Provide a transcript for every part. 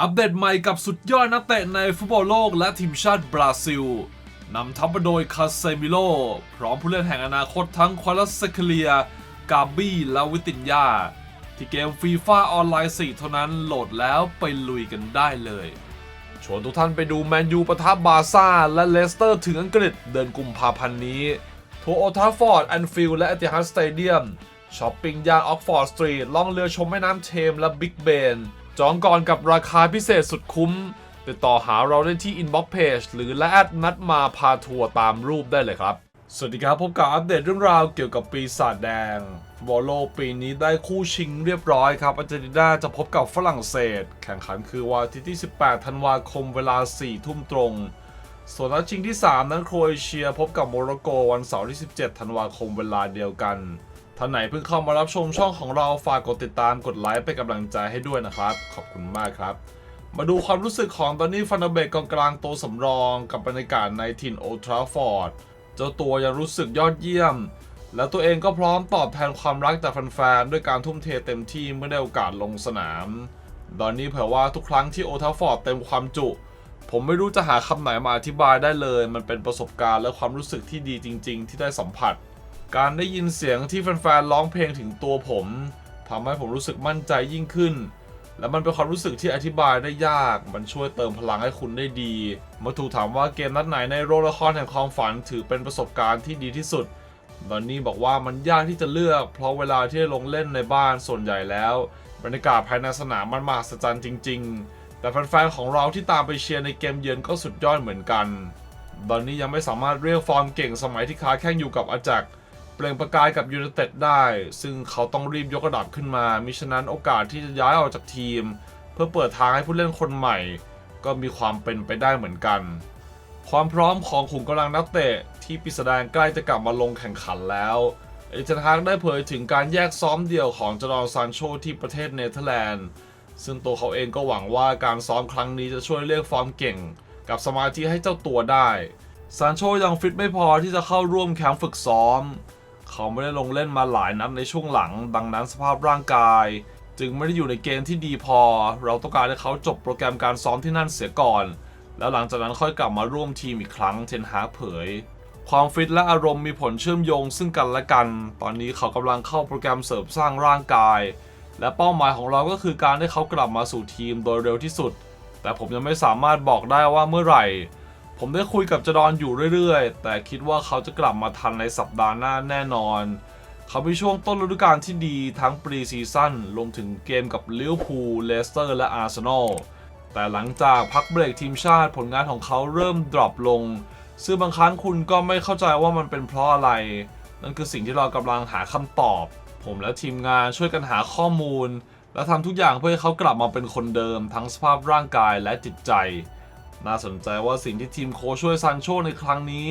อัปเดตใหม่กับสุดยอดนักเตะในฟุตบอลโลกและทีมชาติบราซิล นำทัพมาโดยคาเซมิโล พร้อมผู้เล่นแห่งอนาคตทั้งควาลสเคเลีย กาบี้และวิตินยา ที่เกมฟีฟ่าออนไลน์ 4 เท่านั้นโหลดแล้วไปลุยกันได้เลย ชวนทุกท่านไปดูแมนยูปะทะบาซ่า และเลสเตอร์ถึงอังกฤษเดือนกุมภาพันธ์นี้ทัวร์โอทาฟอร์ดแอนฟิลด์และเอติฮัดสเตเดียมช้อปปิ้งย่านออกฟอร์ดสตรีทล่องเรือชมแม่น้ำเทมส์และบิ๊กเบน จองก่อนกับราคาพิเศษสุดคุ้ม ติดต่อหาเราได้ที่ Inbox Page หรือและแอดนัดมาพาทัวร์ตามรูปได้เลยครับ สวัสดีครับ พบกับอัปเดตเรื่องราวเกี่ยวกับปีศาจแดงบอลโลกปีนี้ได้คู่ชิงเรียบร้อยครับอาร์เจนตินาจะพบกับฝรั่งเศส แข่งขันคือวันอาทิตย์ที่ 18 ธันวาคมเวลา 4 ทุ่มตรง ส่วนนัดชิงที่ 3 นั้นโครเอเชียพบกับโมร็อกโกวันเสาร์ที่ 17 ธันวาคมเวลาเดียวกัน ท่านไหนเพิ่งเข้ามารับชมช่องของเราฝากกดติดตามกดไลค์เป็นกำลังใจให้ด้วยนะครับ ขอบคุณมากครับ มาดูความรู้สึกของตอนนี้ฟันเดเบกกองกลางตัวสำรองกับบรรยากาศในถิ่นโอทราฟอร์ดเจ้าตัวยังรู้สึกยอดเยี่ยม และตัวเองก็พร้อมตอบแทนความรักจากแฟนๆด้วยการทุ่มเทเต็มที่เมื่อได้โอกาสลงสนาม ตอนนี้เผยว่าทุกครั้งที่โอทราฟอร์ดเต็มความจุ ผมไม่รู้จะหาคำไหนมาอธิบายได้เลย มันเป็นประสบการณ์และความรู้สึกที่ดีจริง ๆ ที่ได้สัมผัส การได้ยินเสียงที่แฟนๆร้องเพลงถึงตัวผมทำให้ผมรู้สึกมั่นใจยิ่งขึ้น และมันเป็นความรู้สึกที่อธิบายได้ยาก มันช่วยเติมพลังให้คุณได้ดี เมื่อถูกถามว่าเกมนัดไหนในโรงละครแห่งความฝันถือเป็นประสบการณ์ที่ดีที่สุดดอนนี่บอกว่ามันยากที่จะเลือก เพราะเวลาที่ได้ลงเล่นในบ้านส่วนใหญ่แล้ว บรรยากาศภายในสนามมันมหัศจรรย์จริง ๆ แต่แฟนๆของเราที่ตามไปเชียร์ในเกมเยือนก็สุดยอดเหมือนกันดอนนี่ยังไม่สามารถเรียกฟอร์มเก่งสมัยที่ค้าแข่งอยู่กับอาจักร เปล่งประกายกับยู n นเต็ดได้ ซึ่งเขาต้องรีบยกระดับขึ้นมา มิฉะนั้นโอกาสที่จะย้ายออกจากทีม เพื่อเปิดทางให้ผู้เล่นคนใหม่ ก็มีความเป็นไปได้เหมือนกัน ความพร้อมของขุมกำลังนักเตะที่ปิสดารใกล้จะกลับมาลงแข่งขันแล้วเอเจนฮากได้เผยถึงการแยกซ้อมเดี่ยวของจดอนซานโชที่ประเทศเนเธอร์แลนด์ ซึ่งตัวเขาเองก็หวังว่าการซ้อมครั้งนี้จะช่วยเรียกฟอร์มเก่ง กับสมาธิให้เจ้าตัวได้ ซานโชยังฟิตไม่พอที่จะเข้าร่วมแคมป์ฝึกซ้อม เขาไม่ได้ลงเล่นมาหลายนัดในช่วงหลัง ดังนั้นสภาพร่างกาย จึงไม่ได้อยู่ในเกณฑ์ที่ดีพอ เราต้องการให้เขาจบโปรแกรมการซ้อมที่นั่นเสียก่อน แล้วหลังจากนั้นค่อยกลับมาร่วมทีมอีกครั้งเทนฮาเผย ความฟิตและอารมณ์มีผลเชื่อมโยงซึ่งกันและกัน ตอนนี้เขากำลังเข้าโปรแกรมเสริมสร้างร่างกาย และเป้าหมายของเราก็คือการให้เขากลับมาสู่ทีมโดยเร็วที่สุด แต่ผมยังไม่สามารถบอกได้ว่าเมื่อไหร่ ผมได้คุยกับจดอนอยู่เรื่อยๆ แต่คิดว่าเขาจะกลับมาทันในสัปดาห์หน้าแน่นอน เขามีช่วงต้นฤดูกาลที่ดีทั้งปรีซีซั่นรวมถึงเกมกับลิเวอร์พูลเลสเตอร์และอาร์เซนอลแต่หลังจากพักเบรกทีมชาติผลงานของเขาเริ่มดรอปลง ซึ่งบางครั้งคุณก็ไม่เข้าใจว่ามันเป็นเพราะอะไร นั่นคือสิ่งที่เรากำลังหาคำตอบ ผมและทีมงานช่วยกันหาข้อมูล และทำทุกอย่างเพื่อให้เขากลับมาเป็นคนเดิมทั้งสภาพร่างกายและจิตใจ น่าสนใจว่าสิ่งที่ทีมโค้ชช่วยซันโชในครั้งนี้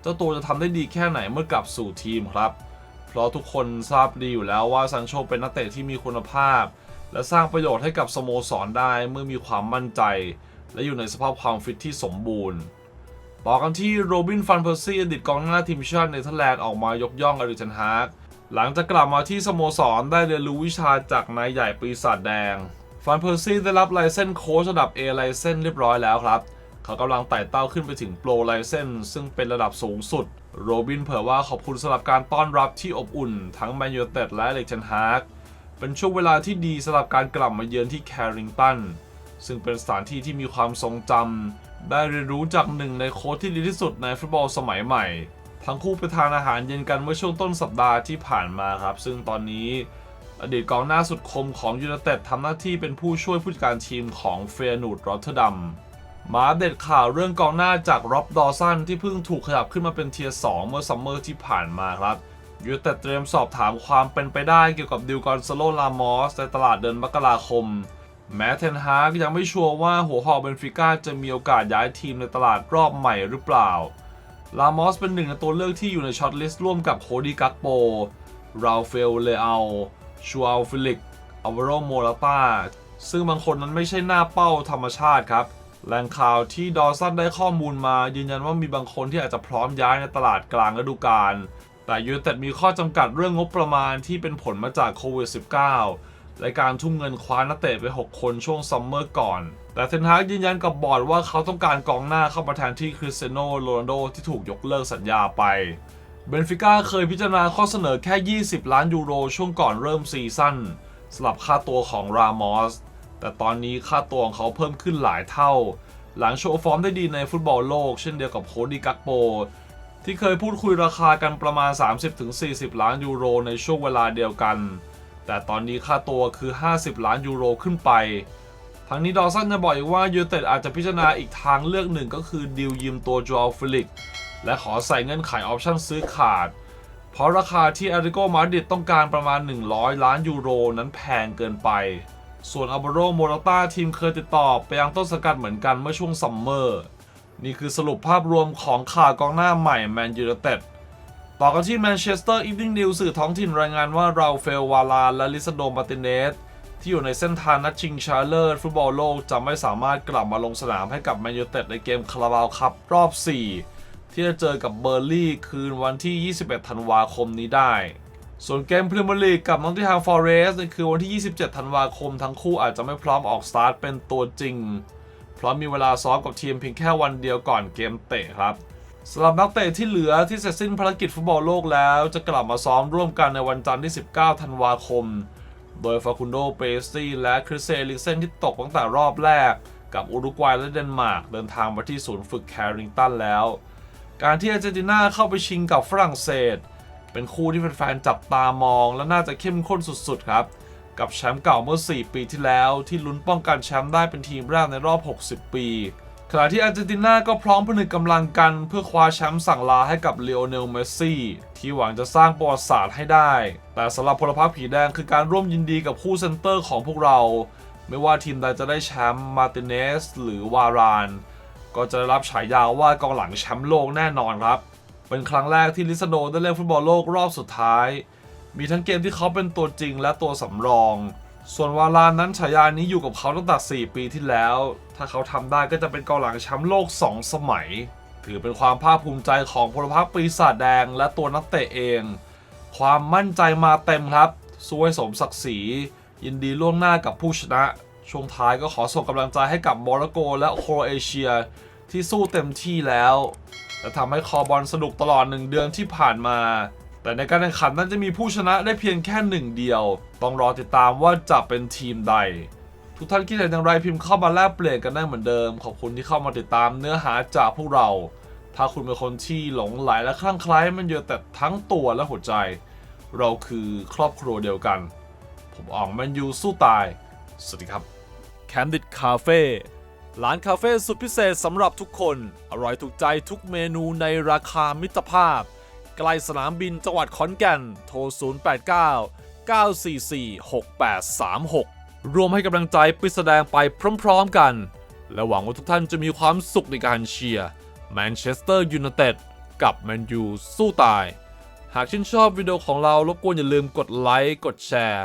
เจ้าตัวจะทำได้ดีแค่ไหนเมื่อกลับสู่ทีมครับ เพราะทุกคนทราบดีอยู่แล้วว่าซันโชเป็นนักเตะที่มีคุณภาพ และสร้างประโยชน์ให้กับสโมสรได้เมื่อมีความมั่นใจ และอยู่ในสภาพความฟิตที่สมบูรณ์ต่อกันที่โรบินฟันเพอร์ซี่อดีตกองหน้าทีมชาติเนเธอร์แลนด์ออกมายกย่องอริเทนฮาร์กหลังจากกลับมาที่สโมสรได้เรียนรู้วิชาจากนายใหญ่ปีศาจแดง ฟันเพอร์ซี่ได้รับไลเซนส์โค้ชระดับ A ไลเซนส์เรียบร้อยแล้วครับ เขากำลังไต่เต้าขึ้นไปถึงโปรไลเซนส์ซึ่งเป็นระดับสูงสุด โรบินเผยว่าขอบคุณสำหรับการต้อนรับที่อบอุ่น ทั้งแมนยูเต็ดและเล็กเทนฮาร์กเป็นช่วงเวลาที่ดีสำหรับการกลับมาเยือนที่แคริงตันซึ่งเป็นสถานที่ที่มีความทรงจำได้เรียนรู้จากหนึ่งในโค้ชที่ดีที่สุดในฟุตบอลสมัยใหม่ ทั้งคู่ไปทานอาหารเย็นกันเมื่อช่วงต้นสัปดาห์ที่ผ่านมาครับ ซึ่งตอนนี้ อดีตกองหน้าสุดคมของยูไนเต็ดทำหน้าที่เป็นผู้ช่วยผู้จัดการทีมของเฟยนูดรอตเทอร์ดัมมาเด็ดข่าวเรื่องกองหน้าจากร็อบดอสันที่เพิ่งถูกขยับขึ้นมาเป็นเทียร์2เมื่อซัมเมอร์ที่ผ่านมาครับยูไนเต็ดเตรียมสอบถามความเป็นไปได้เกี่ยวกับดิวกอนซาโลลามอสในตลาดเดือนมกราคม แม้เทนฮากยังไม่ชัวร์ว่าหัวหอกเบนฟิก้าจะมีโอกาสย้ายทีมในตลาดรอบใหม่หรือเปล่า ลามอสเป็นหนึ่งในตัวเลือกที่อยู่ในช็อตลิสต์ร่วมกับโคดีกักโป ราเฟลเลอา ชัวอัลฟิลิกอาวาโรโมราตาซึ่งบางคนนั้นไม่ใช่หน้าเป้าธรรมชาติครับ แหล่งข่าวที่ดอสันได้ข้อมูลมายืนยันว่ามีบางคนที่อาจจะพร้อมย้ายในตลาดกลางฤดูกาล แต่ยูเต็ดมีข้อจำกัดเรื่องงบประมาณที่เป็นผลมาจากโควิด -19 และการทุ่มเงินคว้านักเตะไป 6 คนช่วงซัมเมอร์ก่อน แต่เทนฮากยืนยันกับบอร์ดว่าเขาต้องการกองหน้าเข้ามาแทนที่คริสเตียโนโรนัลโดที่ถูกยกเลิกสัญญาไป เบนฟิก้าเคยพิจารณาข้อเสนอแค่ 20 ล้านยูโรช่วงก่อนเริ่มซีซั่นสำหรับค่าตัวของรามอส แต่ตอนนี้ค่าตัวของเขาเพิ่มขึ้นหลายเท่า หลังโชว์ฟอร์มได้ดีในฟุตบอลโลก เช่นเดียวกับโคดีกักโป ที่เคยพูดคุยราคากันประมาณ 30-40 ล้านยูโรในช่วงเวลาเดียวกัน แต่ตอนนี้ค่าตัวคือ 50 ล้านยูโรขึ้นไป ทั้งนี้ดอสันจะบอกอีกว่ายูไนเต็ดอาจจะพิจารณาอีกทางเลือกหนึ่งก็คือดิวยืมตัวจอฟิลิก และขอใส่เงื่อนไขออปชั่นซื้อขาด เพราะราคาที่อาริโกมาดริดต้องการประมาณ 100 ล้านยูโรนั้นแพงเกินไป ส่วนอัลบาโรโมราต้าทีมเคยติดต่อไปยังต้นสกัดเหมือนกันเมื่อช่วงซัมเมอร์นี่คือสรุปภาพรวมของข่าวกองหน้าใหม่แมนยูไนเต็ดต่อกันที่แมนเชสเตอร์อีฟ n ิงนิวสื่อท้องถิ่นรายงานว่าราเฟลวาลาและลิซโดมาร์ติเนสที่อยู่ในเส้นทางนัดชิงชาเลอร์ฟุตบอลโลกจะไม่สามารถกลับมาลงสนามให้กับแมนยูไนเต็ดในเกมคาราบาวคัพรอบ 4 ที่จะเจอกับเบอร์ลี่คืนวันที่ 21 ธันวาคมนี้ได้ ส่วนเกมพรีเมียร์ลีกกับนอตติงแฮมฟอเรสต์ในคือวันที่ 27 ธันวาคมทั้งคู่อาจจะไม่พร้อมออกสตาร์ทเป็นตัวจริง เพราะมีเวลาซ้อมกับทีมเพียงแค่วันเดียวก่อนเกมเตะครับสำหรับนักเตะที่เหลือที่เสร็จสิ้นภารกิจฟุตบอลโลกแล้ว จะกลับมาซ้อมร่วมกันในวันจันทร์ที่ 19 ธันวาคม โดยฟาคุนโด เปสตี้ และคริสเซลิกเซนที่ตกตั้งแต่รอบแรก กับอุรุกวัยและเดนมาร์กเดินทางมาที่ศูนย์ฝึกแคริงตันแล้ว การที่อาร์เจนตินาเข้าไปชิงกับฝรั่งเศส เป็นคู่ที่แฟนๆจับตามอง และน่าจะเข้มข้นสุดๆครับ กับแชมป์เก่าเมื่อ 4 ปีที่แล้ว ที่ลุ้นป้องกันแชมป์ได้เป็นทีมแรกในรอบ 60 ปีขณะที่อาร์เจนตินาก็พร้อมผนึกกำลังกันเพื่อคว้าแชมป์สั่งลาให้กับเลโอเนลเมสซี่ที่หวังจะสร้างประวัติศาสตร์ให้ได้ แต่สำหรับพลพรรคผีแดงคือการร่วมยินดีกับคู่เซนเตอร์ของพวกเรา ไม่ว่าทีมใดจะได้แชมป์มาติเนสหรือวาราน ก็จะได้รับฉายาว่ากองหลังแชมป์โลกแน่นอนครับ เป็นครั้งแรกที่ลิซาโดได้เล่นฟุตบอลโลกรอบสุดท้าย มีทั้งเกมที่เขาเป็นตัวจริงและตัวสำรอง ส่วนวาลานนั้นฉายานี้อยู่กับเขาตั้งแต่ 4 ปีที่แล้ว ถ้าเขาทำได้ก็จะเป็นกองหลังแชมป์โลก 2 สมัย ถือเป็นความภาคภูมิใจของพลพรรคปีศาจแดงและตัวนักเตะเอง ความมั่นใจมาเต็มครับสู้ให้สมศักดิ์ศรียินดีล่วงหน้ากับผู้ชนะ ช่วงท้ายก็ขอส่งกำลังใจให้กับโมร็อกโกและโครเอเชียที่สู้เต็มที่แล้ว และทำให้คอบอลสนุกตลอดหนึ่งเดือนที่ผ่านมา แต่ในการแข่งขันนั้นจะมีผู้ชนะได้เพียงแค่หนึ่งเดียว ต้องรอติดตามว่าจะเป็นทีมใด ทุกท่านคิดเห็นอย่างไรพิมพ์เข้ามาแลกเปลี่ยนกันได้เหมือนเดิม ขอบคุณที่เข้ามาติดตามเนื้อหาจากพวกเรา ถ้าคุณเป็นคนที่หลงไหลและคลั่งไคล้มันเยอะแต่ทั้งตัวและหัวใจ เราคือครอบครัวเดียวกัน ผมอองแมนยูสู้ตาย สวัสดีครับ Candid Cafe ร้านคาเฟ่สุดพิเศษสำหรับทุกคน อร่อยถูกใจทุกเมนูในราคามิตรภาพ ใกล้สนามบินจังหวัดขอนแก่น โทร 089 944 6836 รวมให้กำลังใจไปแสดงไปพร้อมๆกัน และหวังว่าทุกท่านจะมีความสุขในการเชียร์แมนเชสเตอร์ยูไนเต็ดกับแมนยูสู้ตาย หากชื่นชอบวิดีโอของเรารบกวนอย่าลืมกดไลค์ กดแชร์